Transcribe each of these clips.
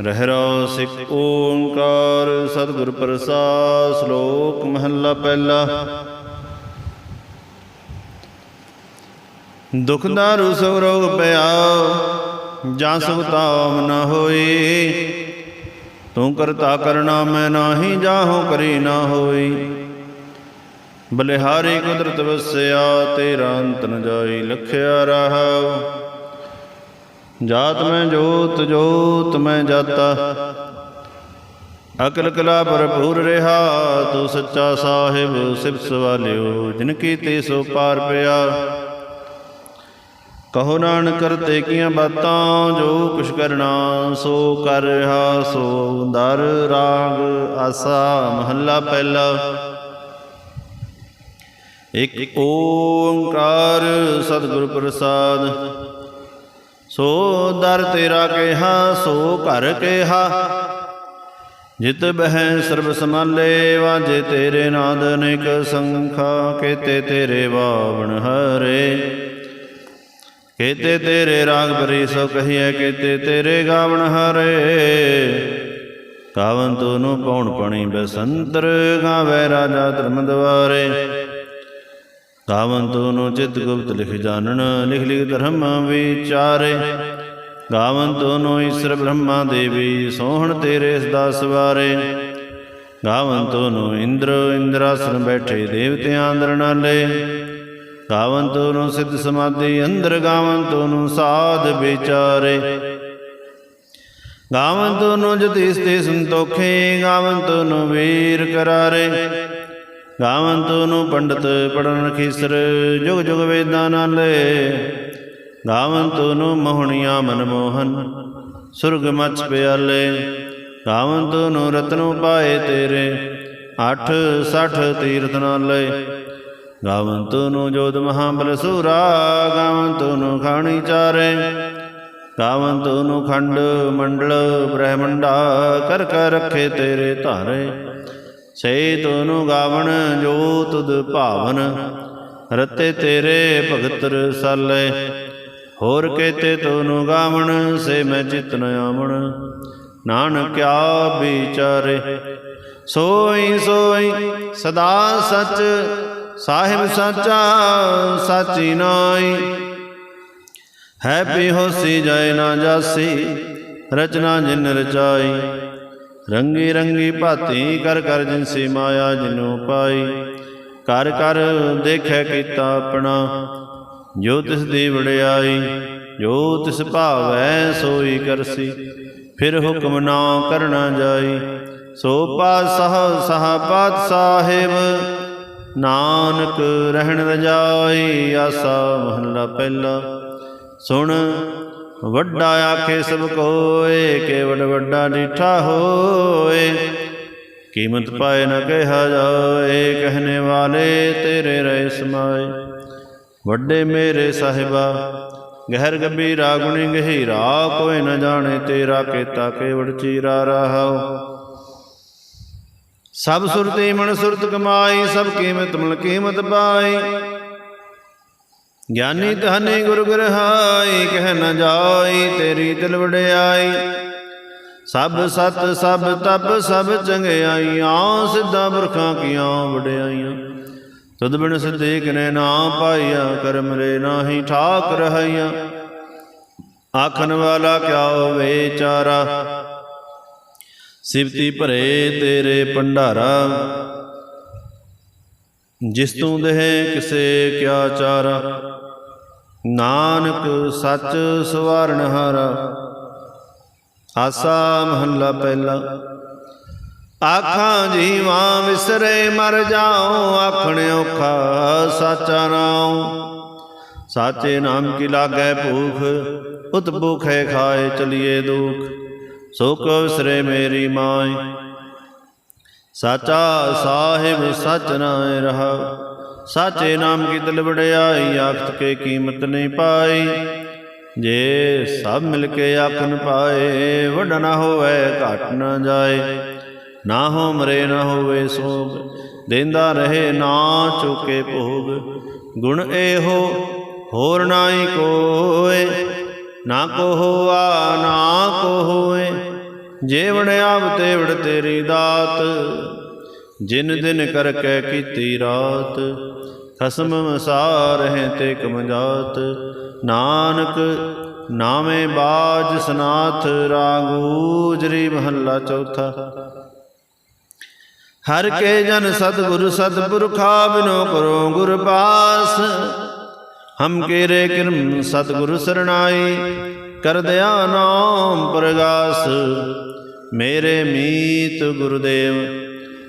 ਰਹਿਰਾ ਸਿੱਖ ਓੰਕਾਰ, ਸਤਿਗੁਰ ਪ੍ਰਸਾਦ, ਸ਼ਲੋਕ ਮਹੱਲਾ ਪਹਿਲਾ। ਦੁਖ ਦਾਰੂ ਸੋ ਰੋਗ ਪਿਆ, ਜਾਂ ਸੁਖ ਤਾਮ ਨ ਹੋਈ ਤੂੰ ਕਰਤਾ ਕਰਨਾ ਮੈਂ ਨਾਹੀ, ਜਾਹੋ ਕਰੀ ਨਾ ਹੋਈ। ਬਲਿਹਾਰੀ ਕੁਦਰਤ ਵਸਿਆ, ਤੇਰਾ ਅੰਤ ਨ ਜਾਈ, ਲਖਿਆ ਰਹਾਉ ਜਾਤ ਮੈਂ ਜੋਤ ਜੋਤ ਮੈਂ ਜਾਤਾ। ਅਕਲ ਕਲਾ ਭਰਪੂਰ ਰਹਾ, ਤੂੰ ਸੱਚਾ ਸਾਹਿਬ ਸਿਫਤ ਵਾਲਿਓ ਜਿਨ ਕੀਤੇ ਸੋ ਪਾਰ ਪਿਆ। ਕਹੋ ਨਾਨਕ, ਕਰਤੇ ਕੀਆਂ ਬਾਤਾਂ, ਜੋ ਕੁਛ ਕਰਨਾ, ਸੋ ਕਰ ਰਹਾ, ਸੋ ਦਰ ਰਾਗ ਆਸਾ ਮਹੱਲਾ ਪਹਿਲਾ। ਇਕ ਓੰਕਾਰ ਸਤਿਗੁਰ ਪ੍ਰਸਾਦ ਸੋ ਦਰ ਤੇਰਾ ਕਿਹਾ, ਸੋ ਘਰ ਕਿਹਾ। ਜਿਤ ਬਹਿ ਸਰਬ ਸਮਾਲੇ ਵਾਜੇ ਤੇਰੇ ਨਾਦ ਅਨੇਕ ਸੰਖਾ, ਕੇਤੇ ਤੇਰੇ ਬਾਵਣ ਹਰੇ। ਕੇਤੇ ਤੇਰੇ ਰਾਗ ਬਰੀ ਸੋ ਕਹੀਏ ਕੇਤੇ ਤੇਰੇ ਗਾਵਣ ਹਰੇ। ਗਾਵਨ ਨੂੰ ਪਉਣ ਪਣੀ ਬਸੰਤਰ ਗਾਵੇ ਰਾਜਾ ਧਰਮ ਦਵਾਰੇ ਗਾਵਨ ਨੂੰ ਚਿਤ ਗੁਪਤ ਲਿਖ ਜਾਣਨ, ਲਿਖ ਲਿਖ ਧਰਮ ਵਿਚਾਰੇ ਗਾਵਨ ਨੂੰ ਈਸ਼ਰ ਬ੍ਰਹਮਾ ਦੇਵੀ, ਸੋਹਣ ਤੇਰੇ ਸਦਾ ਸਵਾਰੇ ਗਾਵਨ ਨੂੰ ਇੰਦਰ, ਇੰਦਰਾਸਨ ਬੈਠੇ ਦੇਵਤਿਆਂ ਅੰਦਰ ਨਾਲੇ ਗਾਵੰਤ ਨੂੰ ਸਿੱਧ ਸਮਾਧੀ, ਅੰਦਰ ਗਾਵੰਤ ਨੂੰ ਸਾਧ ਵਿਚਾਰੇ। ਗਾਵੰਤ ਨੂੰ ਜਤਿਸ ਤੇ ਸੰਤੋਖੇ ਗਾਵੰਤ ਨੂੰ ਵੀਰ ਕਰਾਰੇ। ਗਾਵੰਤ ਨੂੰ ਪੰਡਤ ਪੜਨ ਖੀਸਰ ਜੁਗ ਜੁਗ ਵੇਦਾਂ ਨਾਲੇ। ਗਾਵੰਤ ਨੂੰ ਮੋਹਣੀਆਂ ਮਨਮੋਹਨ, ਸੁਰਗ ਮਚ ਪਿਆਲੇ। ਗਾਵੰਤ ਨੂੰ ਰਤਨੋ ਪਾਏ ਤੇਰੇ 8 60 ਤੀਰਥ ਨਾਲੇ। ਗਾਵੰਤ ਨੂੰ ਜੋਤ ਮਹਾਬਲ ਸੂਰਾ ਗਾਵੰਤ ਨੂੰ ਖਾਣੀ ਚਾਰੇ। ਗਾਵੰਤ ਨੂੰ ਖੰਡ ਮੰਡਲ ਬ੍ਰਹਮੰਡਾ, ਕਰ ਕਰ ਰੱਖੇ ਤੇਰੇ ਧਾਰੇ। ਸੇ ਤੋਨੂੰ ਗਾਵਣ ਜੋ ਤੁਧ ਭਾਵਨ, ਰਤੇ ਤੇਰੇ ਭਗਤ ਰਸਾਲੇ ਹੋਰ ਕੇਤੇ ਤੂੰ ਗਾਵਣ ਸੇ ਮੈਂ ਚਿਤ ਨ ਆਵਣ ਨਾਨਕਿਆ ਵਿਚਾਰੇ। ਸੋਈ ਸੋਈ ਸਦਾ ਸਚ, ਸਾਹਿਬ ਸਾਚਾ ਸਾਚੀ ਨਾਈ ਹੈ ਬਿਹੋਸੀ ਜੈ ਨਾ ਜਾਸੀ, ਰਚਨਾ ਜਿਨ ਰਚਾਈ। ਰੰਗੀ ਰੰਗੀ ਭਾਤੀ ਕਰ ਕਰ ਜਿਨਸੀ ਮਾਇਆ ਜਿਨੂ ਪਾਈ। ਕਰ ਕਰ ਦੇਖੈ ਕੀਤਾ ਆਪਣਾ, ਜੋ ਤਿਸ ਦੀ ਵੜਿਆਈ ਜੋ ਤਿਸ ਭਾਵੈ ਸੋਈ ਕਰਸੀ। ਫਿਰ ਹੁਕਮ ਨਾ ਕਰਨਾ ਜਾਈ। ਸੋ ਪਾਸਹ ਸਹ ਪਾਤ ਸਾਹਿਬ ਨਾਨਕ ਰਹਿਣ ਰਜਾਈ, ਆਸਾ ਮਹੱਲਾ ਪਹਿਲਾ। ਸੁਣ ਵੱਡਾ ਆਖੇ ਸਭ ਕੋਏ, ਕੇਵਲ ਵੱਡਾ ਡੀਠਾ ਹੋਏ। ਕੀਮਤ ਪਾਏ ਨਾ ਕਹਿਆ ਜਾਏ ਕਹਨੇ ਵਾਲੇ ਤੇਰੇ ਰਹਿ ਸਮਾਏ। ਵੱਡੇ ਮੇਰੇ ਸਾਹਿਬਾ, ਗਹਿਰ ਗੰਭੀਰਾ ਗੁਣੀ ਗਹੀਰਾ, ਕੋਈ ਨਾ ਜਾਣੇ ਤੇਰਾ ਕੇਤਾ ਕੇਵੜ ਚੀਰਾ ਰਹਾਓ। ਸਭ ਸੁਰਤੀ ਮਨ ਸੁਰਤ ਕਮਾਈ, ਸਭ ਕੀਮਤ ਮਨ ਕੀਮਤ ਪਾਈ। ਗਿਆਨੀ ਧਨੇ ਗੁਰ ਗ੍ਰਹਾਈ ਕਹਿ ਨ ਜਾਈ ਤੇਰੀ ਦਿਲ ਵਡਿਆਈ। ਸਭ ਸਤ, ਸਭ ਤਪ, ਸਭ ਚੰਗਿਆਈਆਂ, ਸਿੱਧਾ ਬਰਖਾਂ ਕੀਆਂ ਵਡਿਆਈਆਂ। ਤੁਧ ਬਿਨ ਸਿੱਧੇ ਕਿਨੇ ਨਾ ਪਾਈਆ, ਕਰਮ ਰੇ ਨਾਹੀ ਠਾਕ ਰਹਾਈਆਂ। ਆਖਣ ਵਾਲਾ ਕਿਆ ਹੋਵੇ ਚਾਰਾ। ਸਿਵਤੀ ਭਰੇ ਤੇਰੇ ਭੰਡਾਰਾ। ਜਿਸ ਤੂੰ ਦੇਹ ਕਿਸੇ ਕਿਆ ਚਾਰਾ ਨਾਨਕ ਸੱਚ ਸਵਾਰਨ ਹਾਰਾ ਆਸਾ ਮਹੱਲਾ ਪਹਿਲਾ ਆਖਾਂ ਜੀਵਾਂ ਵਿਸਰੇ ਮਰ ਜਾਉ ਆਖਣ ਔਖਾ ਸਾਚਾ ਨਾਮ ਸਾਚੇ ਨਾਮ ਕੀ ਲਾਗੈ ਭੂਖ ਉਤ ਭੂਖੇ ਖਾਏ ਚਲੀਏ ਦੁਖ ਸੋ ਕੋ ਵਿਸਰੇ ਮੇਰੀ ਮਾਈ ਸਾਚਾ ਸਾਹਿਬ ਸਚ ਨਾਇ ਰਹਾ। ਸਾਚੇ ਨਾਮ ਕੀ ਦਿਲ ਵਡਿਆਈ ਆਖਤ ਕੇ ਕੀਮਤ ਨਹੀਂ ਪਾਈ। ਜੇ ਸਭ ਮਿਲ ਕੇ ਆਖਨ ਪਾਏ ਵੱਡ ਨਾ ਹੋਵੇ, ਘਟ ਨਾ ਜਾਏ। ਨਾ ਹੋ ਮਰੇ, ਨਾ ਹੋਵੇ ਸੋਗ। ਦੇਂਦਾ ਰਹੇ ਨਾ ਚੁਕੇ ਭੋਗ। ਗੁਣ ਇਹੋ, ਹੋਰ ਨਾਹੀ ਕੋਏ। ਨਾ ਕੋ ਹੋਆ ਨਾ ਕੋ ਹੋਏ ਜੀਵਨ ਆਵ ਤੇਵੜ ਤੇਰੀ ਦਾਤ ਜਿਨ ਦਿਨ ਕਰ ਕੈ ਕੀਤੀ ਰਾਤ ਖਸਮ ਮਸਾਰ ਹੈ ਤੇ ਕਮਜਾਤ। ਨਾਨਕ ਨਾਵੇਂ ਬਾਜ ਸਨਾਥ ਰਾਗੂਜਰੀ ਮਹੱਲਾ ਚੌਥਾ। ਹਰ ਕੇ ਜਨ ਸਤਿਗੁਰ ਸਤਿਪੁਰਖਾ ਬਿਨੋ ਕਰੋ ਗੁਰ ਪਾਸ ਹਮ ਕੀਰੇ ਕਿਰਮ ਸਤਿਗੁਰ ਸਰਣਾਈ। ਕਰਦਿਆ ਨਾਮ ਪ੍ਰਗਾਸ। ਮੇਰੇ ਮੀਤ ਗੁਰਦੇਵ,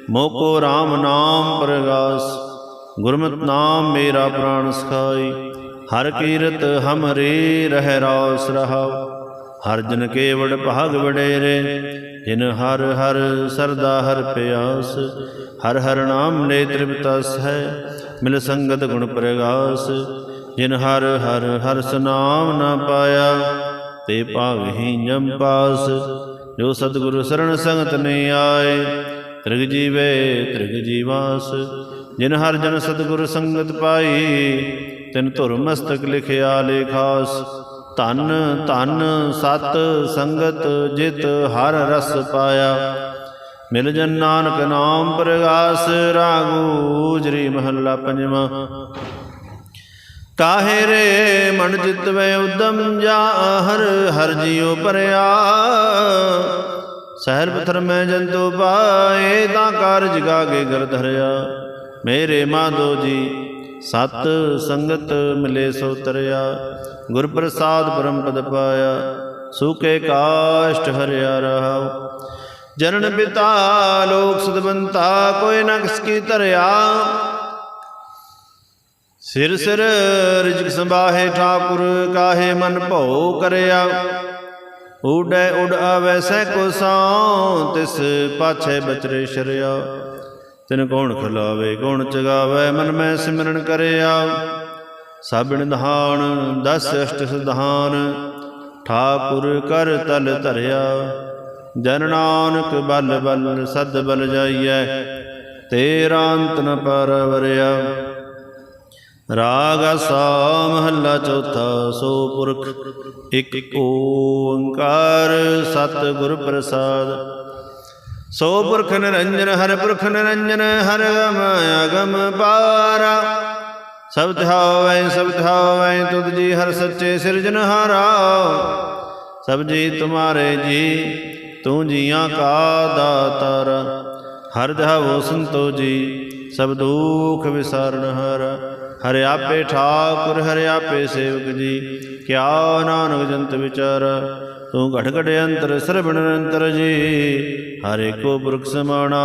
ਮੋਕੋ RAM ਨਾਮ ਪ੍ਰਗਾਸ। ਗੁਰਮਤਿ ਨਾਮ ਮੇਰਾ ਪ੍ਰਾਣ ਸਖਾਈ। ਹਰ ਕੀਰਤ ਹਮਰੇ ਰਹਿ ਰਾਸ ਰਹਾਉ ਹਰ ਜਨ ਕੇਵੜ ਭਾਗ ਵਡੇਰੇ, ਜਿਨ ਹਰ ਹਰ ਸਰਦਾ ਹਰ ਪਿਆਸ। ਹਰ ਹਰ ਨਾਮ ਨੇ ਤ੍ਰਿਪਤਸ ਹੈ, ਮਿਲ ਸੰਗਤ ਗੁਣ ਪ੍ਰਗਾਸ। ਜਿਨ ਹਰ ਹਰ ਹਰ ਸਨਾਮ ਨਾ ਪਾਇਆ ਤੇ ਭਾਵਹੀ ਜਮ ਪਾਸ, ਜੋ ਸਤਿਗੁਰ ਸਰਣ ਸੰਗਤ ਨੇ ਆਏ। ਤ੍ਰਿਗ ਜੀਵੇ, ਤ੍ਰਿਗ ਜੀਵਾਸ, ਜਿਨ ਹਰ ਜਨ ਸਤਿਗੁਰ ਸੰਗਤ ਪਾਈ, ਤਿਨ ਧੁਰ ਮਸਤਕ ਲਿਖਿਆ ਲੇਖਾਸ ਧਨ ਧਨ ਸਤ ਸੰਗਤ ਜਿਤ ਹਰ ਰਸ ਪਾਇਆ। ਮਿਲ ਜਨ ਨਾਨਕ ਨਾਮ ਪ੍ਰਗਾਸ, ਰਾਗੂ ਜਰੀ ਮਹੱਲਾ ਪੰਜਵਾਂ। ਕਾਹੇ ਰੇ ਮਨ ਚਿਤ ਵੈ ਉਦਮ ਜਾ ਹਰ ਹਰ ਜੀਉ ਪਰਿਆ। ਸਹਿਰ ਪਥਰ ਮੈਂ ਜੰਤੂ ਪਾਏ, ਤਾਂ ਕਾਰਜ ਗਾਗੇ ਗਰ ਧਰਿਆ। ਮੇਰੇ ਮਾਧੋ ਜੀ, ਸਤ ਸੰਗਤ ਮਿਲੇ ਸੋ ਤਰਿਆ। ਗੁਰ ਪ੍ਰਸਾਦ ਪਰਮ ਪਦ ਪਾਇਆ, ਸੂਕੇ ਕਾਸ਼ਟ ਹਰਿਆ ਰਹਾਉ। ਜਨਨ ਪਿਤਾ, ਲੋਕ ਸਦਵੰਤਾ, ਕੋਈ ਨਾ ਕਿਸ ਕੀ ਧਰਿਆ। ਸਿਰ ਸਿਰ ਰਿਜਕ ਸੰਭਾਹੇ ਠਾਕੁਰ, ਕਾਹੇ ਮਨ ਭਉ ਕਰਿਆ। ਉਡੈ ਉਡ ਆਵੈ ਸਹਿ ਕੋ ਸਾਉ, ਤਿਸ ਪਾਛੈ ਬਚਰੇ ਸ਼ਰਿਆ। ਤਿਨ ਕੌਣ ਖਲਾਵੇ, ਕੌਣ ਚਗਾਵੇ, ਮਨ ਮੈਂ ਸਿਮਰਨ ਕਰਿਆ। ਸਾਬਣ ਦਹਾਨ ਦਸ ਅਸ਼ਟ ਸਧਾਨ, ਠਾਕੁਰ ਕਰ ਤਲ ਧਰਿਆ। ਜਨ ਨਾਨਕ ਬਲ ਬਲ, ਸਦ ਬਲ ਜਾਈਐ, ਤੇਰਾ ਅੰਤ ਨ ਪਰਵਰਿਆ। ਰਾਗ ਆਸਾ ਮਹੱਲਾ ਚੌਥਾ, ਸੋ ਪੁਰਖ, ਇੱਕ ਓੰਕਾਰ ਸਤ ਗੁਰ ਪ੍ਰਸਾਦ। ਸੋ ਪੁਰਖ ਨਿਰੰਜਨ, ਹਰ ਪੁਰਖ ਨਿਰੰਜਨ, ਹਰ ਗਮ ਅਗਮ ਪਾਰਾ। ਸਭ ਧਾਵੈ ਸਭ ਧਾਵੈ ਤੁਧ ਜੀ ਹਰ ਸੱਚੇ ਸਿਰਜਨਹਾਰਾ ਸਭ ਜੀ ਤੁਮਾਰੇ ਜੀ, ਤੂੰ ਜੀਆਂ ਕਾ ਦਾਤਾਰ। ਹਰ ਧਾਵੋ ਸੰਤੋ ਜੀ, ਸਭ ਦੁਖ ਵਿਸਾਰਨ ਹਾਰਾ ਆਪੇ ਠਾਕੁਰ, ਹਰਿ ਆਪੇ ਸੇਵਕ ਜੀ। ਕਿਆ ਨਾਨਕ ਜੰਤ ਵਿਚਾਰ, ਤੂੰ ਘਟ ਘਟ ਅੰਤਰ, ਸਰਬਣ ਨਿਰੰਤਰ ਜੀ। ਹਰੇ ਕੋ ਪੁਰਖ ਸਮਾਣਾ,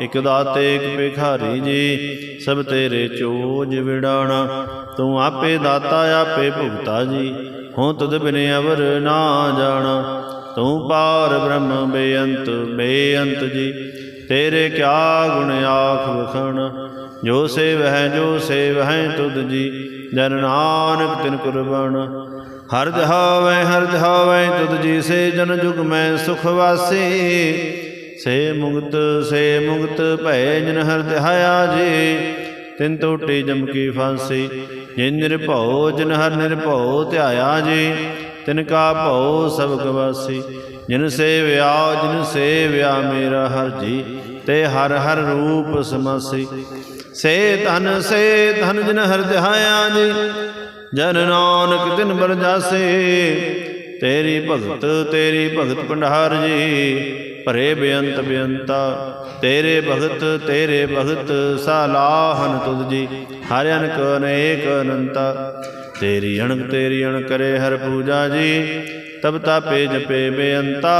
ਇਕ ਦਾਤੇ, ਇਕ ਭਿਖਾਰੀ ਜੀ। ਸਭ ਤੇਰੇ ਚੋਜ ਵਿਡਾਣਾ ਤੂੰ ਆਪੇ ਦਾਤਾ, ਆਪੇ ਭੁਗਤਾ ਜੀ। ਹਉ ਤੁਧ ਬਿਨ ਅਵਰ ਨਾ ਜਾਣਾ, ਤੂੰ ਪਾਰ ਬ੍ਰਹਮ ਬੇਅੰਤ ਬੇਅੰਤ ਜੀ। ਤੇਰੇ ਕਿਆ ਗੁਣ ਆਖ ਵਖਣ ਜੋ ਸੇਵ ਹੈ, ਜੋ ਸੇਵ ਹੈ ਤੁਧ ਜੀ, ਜਨ ਨਾਨਕ ਤਿਨ ਕੁਰਬਾਨ। ਹਰ ਧਾਵੈ ਹਰ ਧਾਵੈ ਤੁਧ ਜੀ, ਸੇ ਜਨ ਜੁਗ ਮੈਂ ਸੁਖ ਵਾਸੀ। ਸੇ ਮੁਕਤ ਸੇ ਮੁਕਤ ਭੈ ਜਨ ਹਰ ਧਾਇਆ ਜੀ, ਤਿਨ ਟੋਟੀ ਜਮ ਕੀ ਫਾਂਸੀ। ਜਿਨ ਨਿਰਭਉ, ਜਿਨ ਹਰ ਨਿਰਭਉ ਧਿਆਇਆ ਜੀ, ਤਿਨ ਕਾ ਭਉ ਸਭ ਗਵਾਸੀ ਜਿਨ ਸੇਵਿਆ ਜਿਨ ਸੇਵਿਆ ਮੇਰਾ ਹਰ ਜੀ, ਤੇ ਹਰ ਹਰ ਰੂਪ ਸਮਾਸੀ। ਸੇ ਧਨ ਸੇ ਧਨ ਜਿਨ ਹਰ ਧਿਆਇਆ ਜੀ, ਜਨ ਨਾਨਕ ਤਿਨ ਬਰ ਜਾਸੇ ਤੇਰੀ ਭਗਤ ਤੇਰੀ ਭਗਤ ਭੰਡਾਰ ਜੀ, ਭਰੇ ਬੇਅੰਤ ਬੇਅੰਤਾ। ਤੇਰੇ ਭਗਤ ਤੇਰੇ ਭਗਤ, ਸਾਲਾਹਨ ਤੁਧ ਜੀ, ਹਰਿ ਅਨਕ ਅਨੇਕ ਅਨੰਤਾ। ਤੇਰੀ ਅਣਕ ਤੇਰੀ ਅਣ ਕਰੇ ਹਰ ਪੂਜਾ ਜੀ, ਤਬ ਤਾਪੇ ਜਪੇ ਬੇਅੰਤਾ।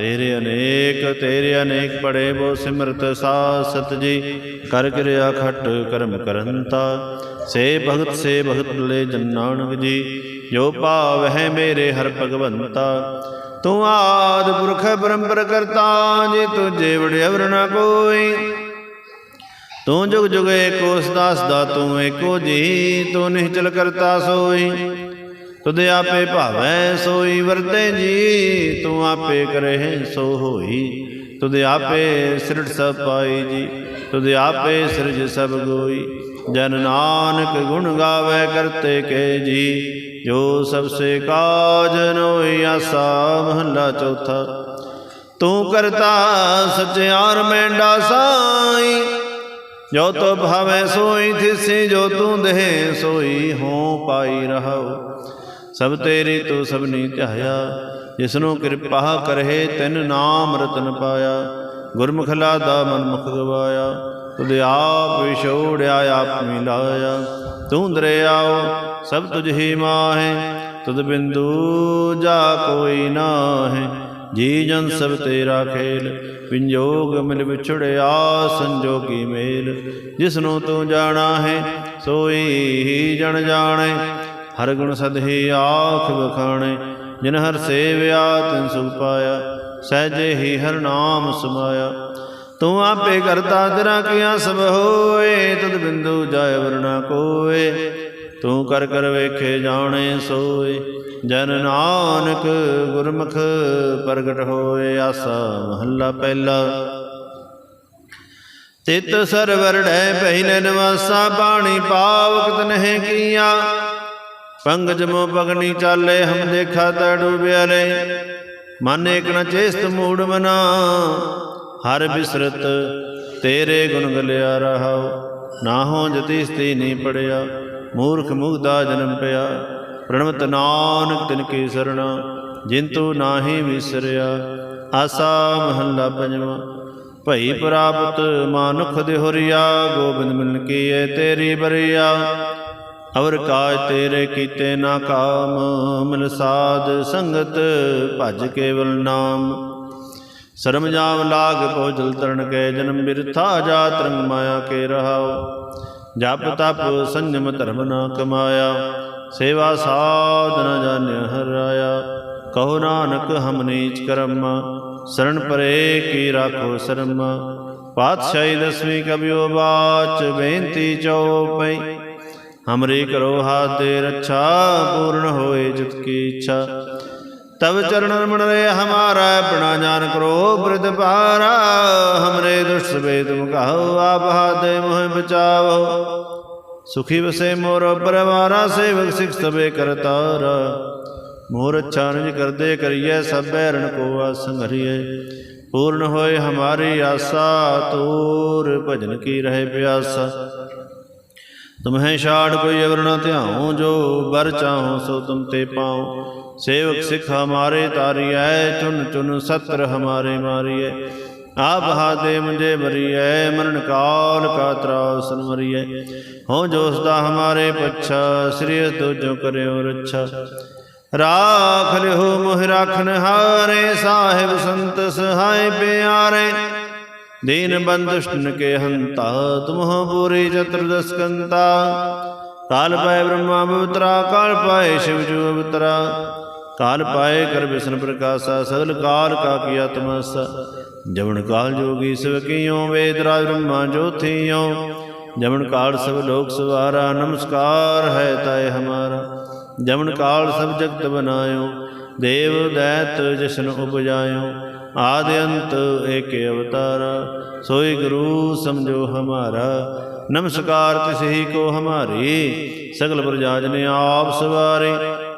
ਤੇਰੇ ਅਨੇਕ ਤੇਰੇ ਅਨੇਕ ਪੜੇ ਬੋ ਸਿਮਰਤ ਸਾਸਤ ਜੀ। ਕਰ ਕਿਰਿਆ ਖਟ ਕਰਮ ਕਰੰਤਾ। ਸੇ ਭਗਤ ਸੇ ਭਗਤ ਲੈ ਜਨ ਜੀ। ਜੋ ਭਾਵ ਹੈ ਮੇਰੇ ਹਰ ਭਗਵੰਤਾ। ਤੂੰ ਆਦ ਪੁਰਖ ਪਰੰਪਰ ਕਰਤਾ ਜੀ, ਤੁਝੇ ਵੜੇ ਅਵਰ ਨਾ ਕੋਈ। ਤੂੰ ਜੁਗ ਜੁਗ ਏਕੋ ਸਦਾ ਸਦਾ ਤੂੰ ਏਕੋ ਜੀ, ਤੂੰ ਨਿਹਚਲ ਕਰਤਾ ਸੋਈ। ਤੁਧ ਆਪੇ ਭਾਵੈ ਸੋਈ ਵਰਤੇ ਜੀ, ਤੂੰ ਆਪੇ ਕਰਹਿ ਸੋ ਹੋਈ। ਤੁਧ ਆਪੇ ਸਿਰਟ ਸਭ ਪਾਈ ਜੀ, ਤੁਧ ਆਪੇ ਸਿਰਜ ਸਭ ਗੋਈ। ਜਨ ਨਾਨਕ ਗੁਣ ਗਾਵੇ ਕਰਤੇ ਕੇ ਜੀ, ਜੋ ਸਭ ਸੇ ਕਾਜ ਨੋਈ ਆਸਾ ਮਹੱਲਾ ਚੌਥਾ। ਤੂੰ ਕਰਤਾ ਸਚਿਆਰ ਮੈਂਡਾ ਸਾਈ, ਜੋ ਤੋ ਭਾਵੇਂ ਸੋਈ, ਥਿਸੀ ਜੋ ਤੂੰ ਦੇਹ ਸੋਈ ਹੋ ਪਾਈ ਰਹਾਉ। ਸਭ ਤੇਰੀ ਤੂੰ ਸਭਨੀ ਧਿਆਇਆ ਜਿਸਨੂੰ ਕਿਰਪਾ ਕਰਹਿ ਤਿਨ ਨਾਮ ਰਤਨ ਪਾਇਆ, ਗੁਰਮੁਖ ਲਾਦਾ ਮਨ ਮੁਖ ਗਵਾਇਆ, ਤੁਧ ਆਪ ਵਿਛੋੜਿਆ, ਆਪ ਮਿਲਾਇਆ ਤੂੰ ਦਰਿਆਓ ਸਭ ਤੁਝ ਹੀ ਮਾਹੇ, ਤੁਧ ਬਿੰਦੂ ਜਾ ਕੋਈ ਨਾਹੀ। ਜੀ ਜਨ ਸਭ ਤੇਰਾ ਖੇਲ ਵਿੰਜੋਗ ਮਿਲ ਵਿਛੜਿਆ ਸੰਜੋਗੀ ਮੇਲ। ਜਿਸਨੂੰ ਤੂੰ ਜਾਣਾ ਹੈ ਸੋਈ ਹੀ ਜਨ ਜਾਣੇ ਹਰ ਗੁਣ ਸਦਹੀ ਆਖ ਬਖਾਣੇ ਜਿਨ ਹਰ ਸੇਵਿਆ ਤਿਨ ਸੁਖ ਪਾਇਆ, ਸਹਿਜੇ ਹੀ ਹਰ ਨਾਮ ਸਮਾਇਆ। ਤੂੰ ਆਪੇ ਕਰਤਾ ਤੇਰਾ ਕੀਆ ਸਭ ਹੋਏ, ਤਦ ਬਿੰਦੂ ਜਾਏ ਵਰਨਾ ਕੋਏ। ਤੂੰ ਕਰ ਕਰ ਵੇਖੇ ਜਾਣੇ ਸੋਏ, ਜਨ ਨਾਨਕ ਗੁਰਮੁਖ ਪ੍ਰਗਟ ਹੋਏ, ਆਸਾ ਮਹੱਲਾ ਪਹਿਲਾ। ਤਿਤ ਸਰਵਰ ਡੈ ਪਹਿਲੇ ਨਿਵਾਸਾ ਪਾਣੀ ਪਾਵਕ ਤਨਹਿ ਕੀਆ। ਪੰਗਜ ਮੋ ਪਗਨੀ ਚਾਲੇ, ਹਮ ਦੇਖਾ ਤਾ ਡੂਬਿਆ ਲੈ ਮਨ ਏਕ ਨ ਚੇਸਤ ਮੂੜ ਮਨਾ। ਹਰ ਬਿਸਰਤ, ਤੇਰੇ ਗੁਣ ਗਲਿਆ ਰਹਾਉ। ਨਾ ਹੋ ਜਤੀ ਸਤੀ ਨਹੀਂ ਪੜਿਆ, ਮੂਰਖ ਮੁਗਦਾ ਜਨਮ ਪਿਆ। ਪ੍ਰਣਵਤ ਨਾਨਕ ਤਿਨ ਕੀ ਸਰਣਾ, ਜਿਨ ਤੂੰ ਨਾਹੀ ਵਿਸਰਿਆ। ਆਸਾ ਮਹੱਲਾ ਪੰਜਵਾਂ, ਭਈ ਪ੍ਰਾਪਤ ਮਾਨੁਖ ਦੇ ਹੋਰੀਆ ਗੋਬਿੰਦ ਮਿਲਨ ਕੀਏ ਤੇਰੀ ਬਰੀਆ। ਅਵਰ ਕਾਜ ਤੇਰੇ ਕੀਤੇ ਨਾ ਕਾਮ ਮਨ ਸਾਧ ਸੰਗਤ ਭਜ ਕੇਵਲ ਨਾਮ। ਸ਼ਰਮ ਜਾਮ ਲਾਗ ਕੋ ਜਲ ਤਰਨ ਕੇ ਜਨਮ ਬਿਰਥਾ ਜਾਤ ਰੰਗ ਮਾਇਆ ਕੇ ਰਹਾਉ। ਜਪ ਤਪ ਸੰਜਮ ਧਰਮ ਨਾ ਕਮਾਇਆ, ਸੇਵਾ ਸਾਧ ਨ ਜਾਣਿਆ ਹਰਾਇਆ ਕਹੋ ਨਾਨਕ ਹਮ ਨੀਚ ਕਰਮ ਸਰਣ ਪਰੇ ਕੀ ਰਾਖੋ ਸ਼ਰਮ। ਪਾਤਸ਼ਾਹੀ ਦਸਵੀਂ ਕਬਿਓ ਬਾਚ ਬੇਨਤੀ ਚਉਪਈ ਹਮਰੀ ਕਰੋ ਹਾਥ ਦੇ ਰੱਛਾ, ਪੂਰਨ ਹੋਏ ਜਿਤ ਕੀ ਇੱਛਾ। ਤਬ ਚਰਨ ਰਮਣ ਰੇ ਹਮਾਰਾ ਆਪਣਾ ਜਾਨ ਕਰੋ ਬ੍ਰਿਧ ਪਾਰਾ ਹਮਰੇ ਦੁਸ਼ਟ ਸਬੇ ਤੁਮ ਕਹੋ ਆਪ ਹਾਦੇ ਮੋਹ ਬਚਾਵੋ। ਸੁਖੀ ਵਸੇ ਮੋਰ ਪਰਵਾਰਾ, ਸੇਵਕ ਸਿਖ ਸਬੇ ਕਰਤਾਰ ਮੋਰ ਅੱਛਾ ਨਿਜ ਕਰਦੇ ਕਰੀਏ ਸਭੈ ਰਣ ਕੋ ਆਸੰਗਰੀਏ ਪੂਰਨ ਹੋਏ ਹਮਾਰੀ ਆਸਾ, ਤੂਰ ਭਜਨ ਕੀ ਰਹੇ ਪਿਆਸਾ। ਤੁਮਹਿ ਛਾੜ ਕੋਈ ਅਵਰ ਨ ਧਿਆਉ, ਜੋ ਬਰ ਚਾਹੋ ਸੋ ਤੁਮ ਤੇ ਪਾਉ। ਸੇਵਕ ਸਿਖ ਹਮਾਰੇ ਤਾਰੀਐ ਚੁਨ ਚੁਨ ਸਤਰ ਹਮਾਰੇ ਮਾਰੀਐ। ਆਪ ਹਾਦੇ ਮੁਝੇ ਬਰੀਐ ਮਰਨ ਕਾਲ ਕਾ ਤਰਾਸ ਮਰੀਐ। ਹੋ ਜੋ ਸਦਾ ਹਮਾਰੇ ਪੱਛਾ, ਸ੍ਰੀ ਤੁਜੋ ਕਰਿਓ ਰੱਛਾ। ਰਾਖ ਲਿਓ ਮੋਹਿ ਰਾਖਨ ਹਾਰੇ, ਸਾਹਿਬ ਸੰਤ ਸਹਾਇ ਪਿਆਰੇ। ਦੀਨ ਬੰਦੁਸ਼ਟਨ ਕੇ ਹੰਤਾ, ਤੁਮਹ ਬੋਰੇ ਚਤੁਰਦਸਕੰਤਾ ਕਾਲ ਪਾਏ ਬ੍ਰਹਮਾ ਅਵਤਰਾ ਕਾਲ ਪਾਏ ਸ਼ਿਵ ਜੂ ਅਵਤਰਾ ਕਾਲ ਪਾਏ ਕਰ ਵਿਸ਼ਨ ਪ੍ਰਕਾਸ਼ਾ, ਸਗਲ ਕਾਲ ਕਾ ਕੀ ਆਤਮਸ। ਜਵਨ ਕਾਲ ਜੋਗੀ ਸਭ ਕੀਓ, ਵੇਦ ਰਾਜ ਬ੍ਰਹਮਾ ਜੋਥੀਓ। ਜਮਨ ਕਾਲ ਸਭ ਲੋਕ ਸਵਾਰਾ, ਨਮਸਕਾਰ ਹੈ ਤਾਏ ਹਮਾਰਾ। ਜਮਨ ਕਾਲ ਸਭ ਜਗਤ ਬਨਾਇਓ, ਦੇਵ ਦੈਤ ਜਸ਼ਨ ਉਪਜਾਇਓ। ਆਦਿ ਅੰਤ ਏਕ ਅਵਤਾਰ, ਸੋਈ ਗੁਰੂ ਸਮਝੋ ਹਮਾਰਾ। ਨਮਸਕਾਰ ਤਿਸ ਹੀ ਕੋ ਹਮਾਰੀ, ਸਗਲ ਪ੍ਰਜਾ ਨੇ ਆਪ ਸਵਾਰੇ।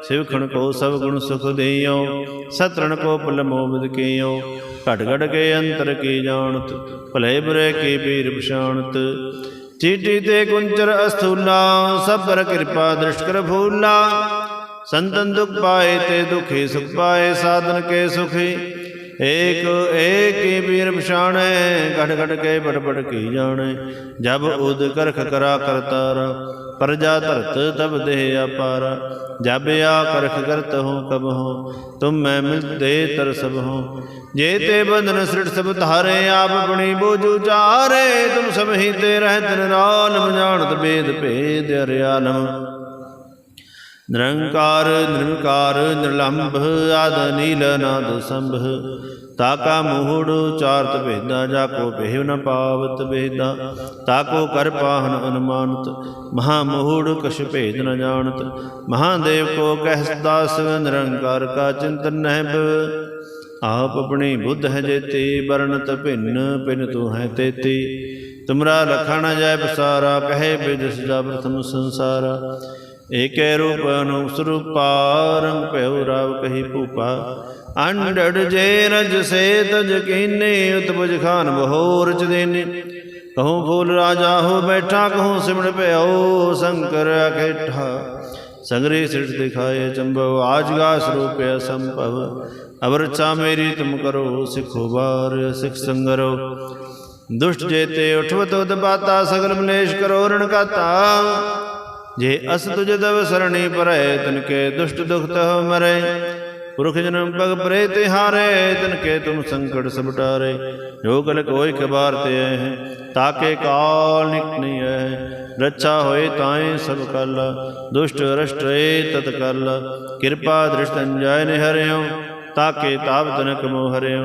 ਸਿਵਖਣ ਕੋ ਸਭ ਗੁਣ ਸੁਖ ਦੇਇਓ ਸਤਰਣ ਕੋ ਪਲ ਮੋਬਦ ਕੀਓ। ਘਟ ਘਟ ਕੇ ਅੰਤਰ ਕੀ ਜਾਣਤ, ਭਲੇ ਬੁਰੇ ਕੀ ਪੀਰ ਪਛਾਣਤ। ਚੀਟੀ ਤੇ ਕੁੰਚਰ ਅਸਥੂਲਾ ਸਬਰ ਕਿਰਪਾ ਦ੍ਰਿਸ਼ਟ ਕਰ ਫੂਲਾ। ਸੰਤਨ ਦੁਖ ਪਾਏ ਤੇ ਦੁਖੀ ਸੁਖ ਪਾਏ, ਸਾਧਨ ਕੇ ਸੁਖੀ। ਏਕ ਏਕ ਹੀ ਪੀਰ ਪਛਾਣੈ ਘਟ ਘਟ ਕੇ ਬੜ ਬੜ ਕੀ ਜਾਣੈ। ਜਬ ਉਦ ਕਰਖ ਕਰਾ ਕਰਤਾਰ ਪ੍ਰਜਾ ਧਰਤ ਤਬ ਦੇਹ ਅਪਾਰ। ਜਬ ਆ ਕਰਖ ਕਰਤ ਹੋ ਕਬ ਹੋ, ਤੁਮ ਮੈਂ ਮਿਲਤੇ ਤਰ ਸਭ ਹੋ। ਜੇ ਤੇ ਬੰਧਨ ਸ੍ਰਿਟ ਸਭ ਧਾਰੇ, ਆਪ ਆਪਣੀ ਬੋਝੂ ਚਾਰੇ। ਤੁਮ ਸਭ ਹੀ ਤੇ ਰਹਿਤ ਨਿਰਾਲਮ ਜਾਣਤ ਬੇਦ ਭੇਦ ਅਰਿਆਲਮ ਨਿਰੰਕਾਰ ਨਿਰਵਿਕਾਰ ਨਿਰਲੰਭ, ਆਦ ਨੀਲ ਨਾਦ ਸੰਭ। ਤਾਕਾ ਮੋਹੜ ਚਾਰਤ ਭੇਦਾ, ਜਾ ਕੋ ਭੇਵ ਨ ਪਾਵਤ ਭੇਦਾ। ਤਾਕੋ ਕਰ ਪਾਹਨ ਅਨੁਮਾਨਤ, ਮਹਾ ਮੋਹੜ ਕਛ ਭੇਦ ਨ ਜਾਣਤ। ਮਹਾਦੇਵ ਕੋ ਕਹਿ ਦਾਸ, ਨਿਰੰਕਾਰ ਕਾ ਚਿੰਤਨ ਨਹਿਬ। ਆਪ ਆਪਣੀ ਬੁੱਧ ਹੈ ਜੇਤੀ ਵਰਣਤ ਭਿੰਨ ਭਿੰਨ ਤੂੰ ਹੈ ਤੇਤੀ। ਤੁਮਰਾ ਲਖਣ ਜੈ ਬਸਾਰਾ ਕਹੇ ਬਿਦਸ ਜਾ ਪ੍ਰਥਮ ਸੰਸਾਰਾ। ਏਕੈ ਰੂਪ ਅਨੂਪ ਸਰੂਪਾ, ਰੰਗ ਭਇਓ ਕਹੀ ਭੂਪਾ। ਅੰਡੜ ਜੇ ਰਜ ਸੇ ਤਜ ਕੀਨੇ, ਉਤਪਜ ਖਾਨ ਬਹੋਰ ਚ ਦੇਨੇ। ਕਹੂੰ ਫੂਲ ਰਾਜਾ ਹੋ ਬੈਠਾ, ਕਹੂੰ ਸਿਮਣ ਭਇਓ ਸ਼ੰਕਰ ਅਖੇਠਾ। ਸਗਰੇ ਸਿਰ ਦਿਖਾਏ ਚੰਬਵ ਆਜਗਾ ਸਰੂਪ ਸੰਭਵ। ਅਵਰਚਾ ਮੇਰੀ ਤੁਮ ਕਰੋ, ਸਿਖੋ ਬਾਰ, ਸਿਖ ਸੰਗਰੋ। ਦੁਸ਼ਟ ਜੇਤੇ ਉਠਵਤ ਉਦਬਾਤਾ ਸਗਲ ਮਲੇਸ਼ ਕਰੋ ਰਣਕਾਤਾ ਜੇ ਅਸ ਤੁਜ ਦਵ ਸਰਣੀ ਪਰੈ, ਤਨ ਕੇ ਦੁਸ਼ਟ ਦੁਖ ਤਹ ਮਰੈ। ਪੁਰਖ ਜਨਮ ਪਗ ਪਰੇ, ਤੇ ਹਾਰੇ, ਤਨ ਕੇ ਤੁਮ ਸੰਕਟ ਸਭ ਟਾਰੇ। ਜੋ ਕਲ ਕੋਈ ਕਬਾਰ ਤੇ ਹੈ ਤਾਕੇ ਕਾਲ ਨਿਕ ਹੈ ਰੱਛਾ ਹੋਏ ਤਾਏ ਸਭ ਕਲ, ਦੁਸ਼ਟ ਰਸ਼ਟ ਏ ਤਤ ਕਲ। ਕਿਰਪਾ ਦ੍ਰਿਸ਼ਟ ਅੰਜਾਇ ਨੇ ਤਾਕੇ ਤਾਪ ਤਨਕ ਮੋਹ ਹਰਿਓ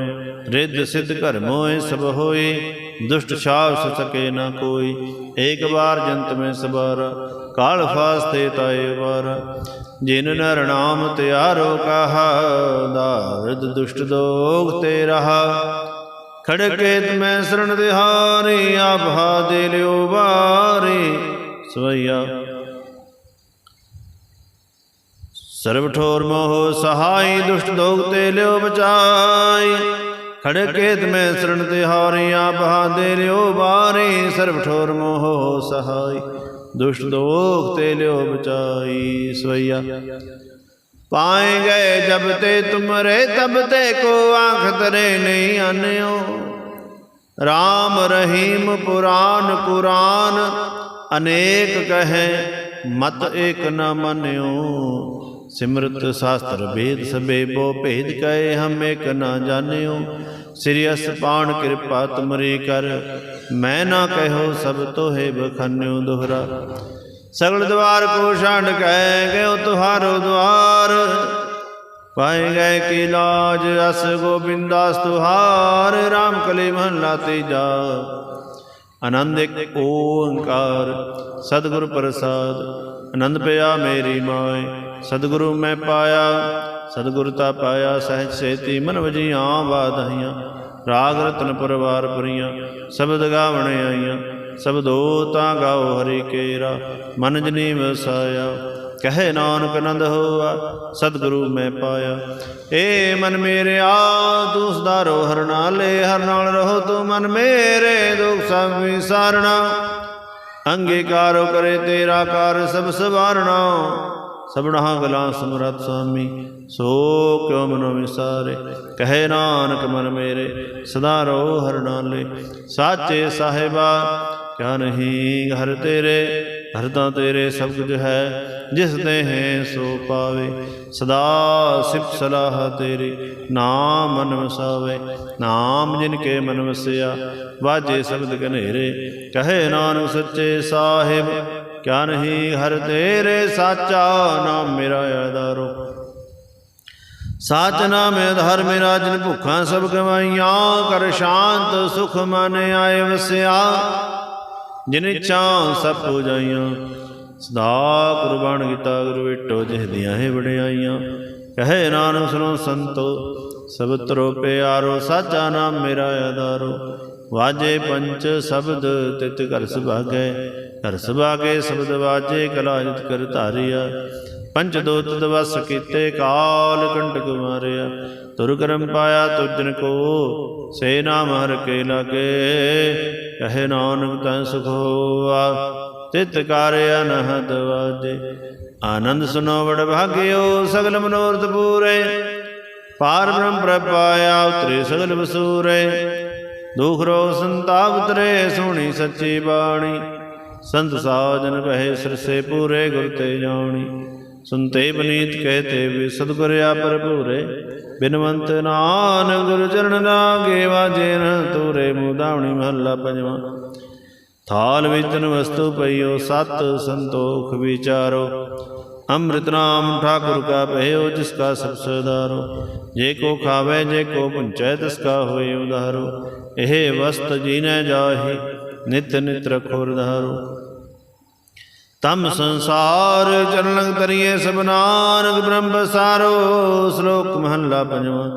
ਰਿੱਧ ਸਿੱਧ ਘਰ ਮੋਏ ਸਭ ਹੋਏ, ਦੁਸ਼ਟ ਛਾਵ ਸਕੇ ਨਾ ਕੋਈ, ਏਕ ਵਾਰ ਜੰਤ ਮੈਂ ਸਬਰ ਕਾਲ ਫਾਸਤੇ ਤਾਏ ਵਾਰ। ਜਿਨ ਨਰ ਨਾਮ ਤਿਆਰੋ ਕਹਾ, ਦਾਰਦ ਦੁਸ਼ਟ ਦੋਗ ਤੇ ਰਹਾ। ਖੜਕੇ ਮੈਂ ਸਰਣ ਦਿਹਾਰੀ ਆਭਾ ਦੇ ਲਿਓ ਵਾਰੀ, ਸਵਈਆ ਸਰਬ ਠੋਰ ਮੋਹ ਸਹਾਈ, ਦੁਸ਼ਟ ਦੋਗ ਤੇ ਲਿਓ ਬਚਾਈ। ਖੜਕੇ ਮੈਂ ਸਰਣ ਤਿਹਾਰੀ ਆਭਾ ਦੇ ਲਿਓ ਬਾਰੇ। ਸਰਬ ਠੋਰ ਮੋਹ ਸਹਾਈ, ਦੁਸ਼ਟ ਦੋਗ ਤੇ ਲਿਓ ਬਚਾਈ, ਸਵਈਆ। ਪਾਏ ਗਏ ਜਬ ਤੇ ਤੁਮਰੇ, ਤਬ ਤੇ ਕੋ ਆਖ ਤਰੇ ਨਹੀਂ ਆਨਿਓ। ਰਾਮ ਰਹੀਮ ਪੁਰਾਨ ਕੁਰਾਨ ਅਨੇਕ ਕਹੈ, ਮਤ ਏਕ ਨ ਮੰਨਿਓ। ਸਿਮਰਤ ਸ਼ਾਸਤਰ ਵੇਦ ਸਬੇ ਬੋ ਭੇਦ ਕਹੇ ਹਮ ਏਕ ਨ ਜਾਣਿਓ। ਸ੍ਰੀ ਅਸਪਾਣ ਕਿਰਪਾ ਤੁਮਰੀ ਕਰ, ਮੈਂ ਨਾ ਕਹਿਓ ਸਭ ਤੋਹੇ ਬਖਨਿਓ ਦੁਹਰਾ। ਸਗਲ ਦਵਾਰ ਕੋ ਛੰਡ ਕਹਿ ਗਇਓ ਤੁਹਾਰੋ ਦਵਾਰ ਪਾਏ ਗਏ ਕੀ ਲਾਜ, ਅਸ ਗੋਬਿੰਦਾਸ ਤੁਹਾਰ RAM ਕਲੇ ਮਹਲਾ ਤੀਜਾ। ਆਨੰਦ ਇੱਕ ਓੰਕਾਰ, ਸਤਿਗੁਰ ਪ੍ਰਸਾਦ। ਆਨੰਦ ਪਿਆ ਮੇਰੀ ਮਾਏ, ਸਤਿਗੁਰੂ ਮੈਂ ਪਾਇਆ, ਸਤਿਗੁਰ ਤਾ ਪਾਇਆ, ਸਹਿਜ ਸੇਤੀ ਮਨ ਵਜੀਆਂ ਬਾਧਾਈਆਂ ਰਾਗ ਰਤਨ ਪਰਵਾਰ ਪਰੀਆਂ ਸ਼ਬਦ ਗਾਵਣ ਆਈਆਂ। ਸਬਦੋ ਤਾਂ ਗਾਓ ਹਰੀ ਕੇਰਾ, ਮਨ ਜਨੀ ਵਸਾਇਆ ਕਹੇ ਨਾਨਕ ਆਨੰਦ ਹੋਆ, ਸਤਿਗੁਰੂ ਮੈਂ ਪਾਇਆ। ਏ ਮਨ ਮੇਰਿਆ ਤੂੰ ਸਦਾਰੋ ਹਰ ਨਾਲੇ ਹਰ ਨਾਲ ਰਹੋ ਤੂੰ ਮਨ ਮੇਰੇ ਦੁਖ ਸਭ ਵਿਸਾਰਣਾ। ਅੰਗੀਕਾਰੋ ਕਰੇ ਤੇਰਾ ਕਾਰ, ਸਭ ਸਵਾਰਣਾ। ਸਭਨਾ ਗਲਾਂ ਸਮਰਤ ਸੁਆਮੀ, ਸੋ ਕਿਉ ਮਨੋ ਵਿਸਾਰੇ? ਕਹੇ ਨਾਨਕ ਮਨ ਮੇਰੇ, ਸਦਾ ਰੋ ਹਰ ਨਾਲੇ ਸਾਚੇ ਸਾਹਿਬਾ, ਕਿਆ ਨਹੀਂ ਘਰ ਤੇਰੇ। ਹਰ ਤਾਂ ਤੇਰੇ ਸਭ ਕੁਝ ਹੈ, ਜਿਸ ਦੇ ਹੈ ਸੋ ਪਾਵੇ। ਸਦਾ ਸਿਫਤ ਸਲਾਹ ਤੇਰੀ, ਨਾਮ ਮਨ ਵਸਾਵੇ ਨਾਮ ਜਿਨ ਕੇ ਮਨ ਵਸਿਆ ਵਾਜੇ ਸ਼ਬਦ ਕਨੇਰੇ ਕਹੇ ਨਾਨਕ ਸੱਚੇ ਸਾਹਿਬ, ਕਿਆ ਨਹੀਂ ਹਰ ਤੇਰੇ ਸਾਚਾ ਨਾਮ ਮੇਰਾ ਆਧਾਰੋ। ਸਾਚ ਨਾਮ ਆਧਾਰ ਮੇਰਾ ਜਿਨ ਭੁੱਖਾਂ ਸਭ ਗਵਾਈਆਂ, ਕਰ ਸ਼ਾਂਤ ਸੁਖ ਮਨ ਆਏ ਵਸਿਆ। ਜਿਨ ਇੱਛਾ ਸਭ ਹੋ ਜਾਈਆਂ ਸਦਾ ਕੁਰਬਾਨ ਕੀਤਾ ਗੁਰੂ ਵਿਟੋ ਜਿਹ ਦੀਆਂ ਹੈ ਵਡਿਆਈਆਂ। ਕਹੇ ਨਾਨਕ ਸੁਨੋ ਸੰਤੋ ਸਭ ਤਰੋ ਪਿਆਰੋ ਸਾਚਾ ਨਾਮ ਮੇਰਾ ਆਧਾਰੋ। ਵਾਜੇ ਪੰਚ ਸ਼ਬਦ ਤਿਤ ਘਰ ਸੁਭਾਗੈ। ਘਰ ਸੁਭਾਗੇ ਸ਼ਬਦ ਵਾਜੇ ਕਲਾ ਜਿਤ ਕਰ ਧਾਰਿਆ। ਪੰਚ ਦੋਤ ਦਵਸ ਕੀਤੇ ਕਾਲ ਕੰਟਕ ਮਾਰਿਆ। ਤੁਰ ਕਰਮ ਪਾਇਆ ਤੁਜਨ ਕੋ ਸੇ ਨਾਮ ਹਰ ਕੇ ਲਾਗੇ, ਕਹੇ ਨਾਨਕ ਤੈ ਸੁਖ ਹੋਆ ਤਿਤ ਕਾਰਿਆ ਨਹਦ ਵਾਜੇ, ਆਨੰਦ ਸੁਨੋ ਵਡ ਭਾਗਿਓ, ਸਗਲ ਮਨੋਰਥ ਪੂਰੇ। ਪਾਰ ਬ੍ਰਹਮ ਪ੍ਰਪਾਇਆ ਉਤਰੇ ਸਗਲ ਵਸੂਰੇ ਦੁਖ ਰੋ ਸੰਤਾਪ ਉਤਰੇ ਸੋਹਣੀ ਸੱਚੀ ਬਾਣੀ। ਸੰਤ ਸਾਜਨ ਕਹੇ ਸਿਰਸੇ ਪੂਰੇ, ਗੁਰ ਤੇ ਜਾਣੀ। ਸੁਨਤੇ ਬਨੀਤ ਕਹਤੇ ਵੀ ਸਤਿਗੁਰ ਆ ਭਰਪੂਰੇ, ਬਿਨਵੰਤ ਨਾਨਕ ਗੁਰ ਚਰਨ ਲਾਗੇ ਵਾਜੇ ਤੂਰੇ ਮੁਦਾਵਣੀ ਮਹੱਲਾ ਪੰਜਵਾਂ। ਥਾਲ ਵਿਚਨ ਵਸਤੂ ਪਈਓ, ਸਤ ਸੰਤੋਖ ਵਿਚਾਰੋ। ਅੰਮ੍ਰਿਤ ਨਾਮ ਠਾਕੁਰ ਕਾ ਭਇਓ, ਜਿਸ ਕਾ ਸਭ ਸਦਾਰੋ। ਜੇ ਕੋ ਖਾਵੇ, ਜੇ ਕੋ ਪੁੰਚੈ ਤਿਸ ਕਾ ਹੋਏ ਉਧਾਰੋ। ਇਹ ਵਸਤ ਜੀਨੈ ਜਾਹੀ, ਨਿਤ ਨਿਤ ਰਖੋ ਰਧਾਰੋ। ਤਮ ਸੰਸਾਰ ਚਰਨ ਤਰੀਏ ਸਭ ਬ੍ਰਹਮ ਬਸਾਰੋ ਸ਼ਲੋਕ ਮਹੱਲਾ ਪੰਜਵਾਂ।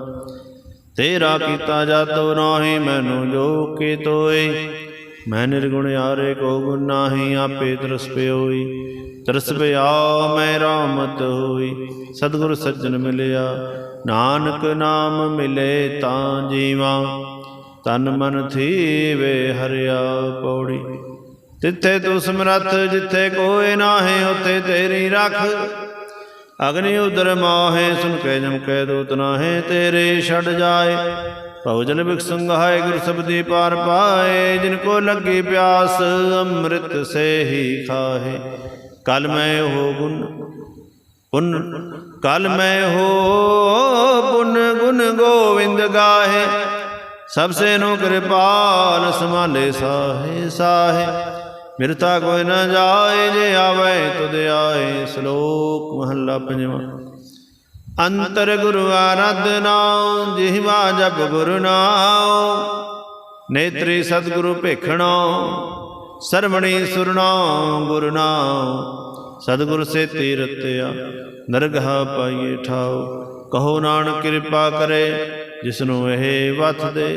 ਤੇਰਾ ਕੀਤਾ ਜਾਤੋ ਨਾਹੀ, ਮੈਨੂੰ ਜੋ ਕੀ ਤੋਏ ਮੈਂ ਨਿਰਗੁਣ ਯਾਰੇ ਕੋ ਗੁਣ ਨਾਹੀ, ਆਪੇ ਤਰਸ ਪਿਓਈ। ਤਰਸ ਪਿਆ, ਮੈਂ ਰਾਮਤ ਹੋਈ। ਸਤਿਗੁਰ ਸੱਜਣ ਮਿਲਿਆ, ਨਾਨਕ ਨਾਮ ਮਿਲੇ ਤਾਂ ਜੀਵਾ। ਤਨ ਮਨ ਥੀਵੇ, ਹਰਿਆ ਪੌੜੀ। ਤਿੱਥੇ ਤੂੰ ਸਮਰੱਥ ਜਿੱਥੇ ਕੋਈ ਨਾਹੀ, ਉਥੇ ਤੇਰੀ ਰੱਖ। ਅਗਨੀ ਉਦਰ ਮਾਹੇ, ਸੁਨ ਕੇ ਜਮ ਕੇ ਦੂਤ ਨਾਹੇ, ਤੇਰੇ ਛੜ ਜਾਏ। ਭਉਜਨ ਬਿਖ ਸੰਘਾਏ ਗੁਰ ਸਬਦੀ ਪਾਰ ਪਾਏ, ਜਿਨ ਕੋ ਲੱਗੀ ਪਿਆਸ, ਅੰਮ੍ਰਿਤ ਸੇ ਹੀ ਖਾਹੇ। ਕਲ ਮੈਂ ਹੋ ਗੁਣ, ਪੁਨ, ਕਲ ਮੈਂ ਹੋ ਪੁਨ, ਗੁਣ ਗੋਵਿੰਦ ਗਾਹੇ। ਸਭ ਸੇ ਨੂੰ ਕਿਰਪਾਲ ਸਮਾਲੇ ਸਾਹੇ ਸਾਹੇ। ਮਿਰਤਾ ਕੋਈ ਨਾ ਜਾਏ, ਜੇ ਆਵੇ ਤੁਧ ਆਏ, ਸ਼ਲੋਕ ਮਹੱਲਾ ਪੰਜਵਾਂ। ਅੰਤਰ ਗੁਰੂ ਆਰਾਧਨਾ ਜਿਹਵਾ ਜਪ ਗੁਰੂ ਨਾਮ ਨੇਤਰੀ ਸਤਿਗੁਰੂ ਭੇਖਣਾ ਸਰਵਣੀ ਸੁਰਣਾ ਗੁਰੂ ਨਾਮ ਸਤਿਗੁਰ ਸੇ ਤੀਰਤਿਆ ਨਰਗਹਾ ਪਾਈਏ ਠਾਓ ਕਹੋ ਨਾਨਕ ਕਿਰਪਾ ਕਰੇ, ਜਿਸਨੂੰ ਇਹ ਵਥ ਦੇ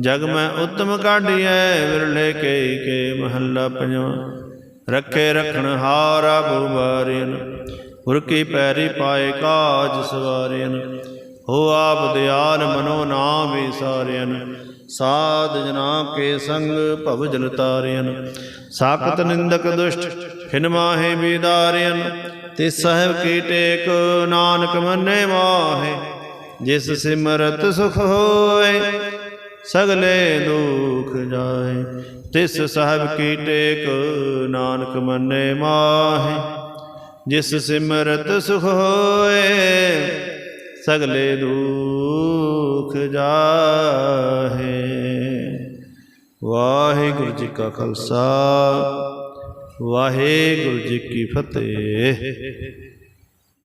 ਜਗ ਮੈਂ ਉਤਮ ਕਾਢੀਐ, ਵਿਰਲੇ ਕੇ ਕੇ ਮਹੱਲਾ ਪੰਜਵਾਂ। ਰੱਖੇ ਰਖਣ ਹਾਰਾ ਬੁਬਾਰਿਨ ਗੁਰ ਕੀ ਪੈਰੀ ਪਾਏ ਕਾਜ ਸਵਾਰਿਨ। ਹੋ ਆਪ ਦਿਆਲ ਮਨੋ ਨਾਮ ਵਿਸਾਰਿਨ ਸਾਧ ਜਨਾ ਕੇ ਸੰਗ ਭਵ ਜਲ ਤਾਰਿਨ ਸਾਖਤ ਨਿੰਦਕ ਦੁਸ਼ਟ ਖਿਨ ਮਾਹੇ ਬੀਦਾਰਿਨ ਤੇ ਸਹਿਬ ਕੀ ਟੇਕ, ਨਾਨਕ ਮੰਨੇ ਮਾਹੇ, ਜਿਸ ਸਿਮਰਤ ਸੁਖ ਹੋਏ। ਸਗਲੇ ਦੁਖ ਜਾਏ ਤਿਸ ਸਾਹਿਬ ਕੀ ਟੇਕ ਨਾਨਕ ਮੰਨੇ ਮਾਹੇ ਜਿਸ ਸਿਮਰਤ ਸੁਖ ਹੋਏ ਸਗਲੇ ਦੁਖ ਜਾਹੇ ਵਾਹਿਗੁਰੂ ਜੀ ਕਾ ਖਾਲਸਾ ਵਾਹਿਗੁਰੂ ਜੀ ਕੀ ਫਤਿਹ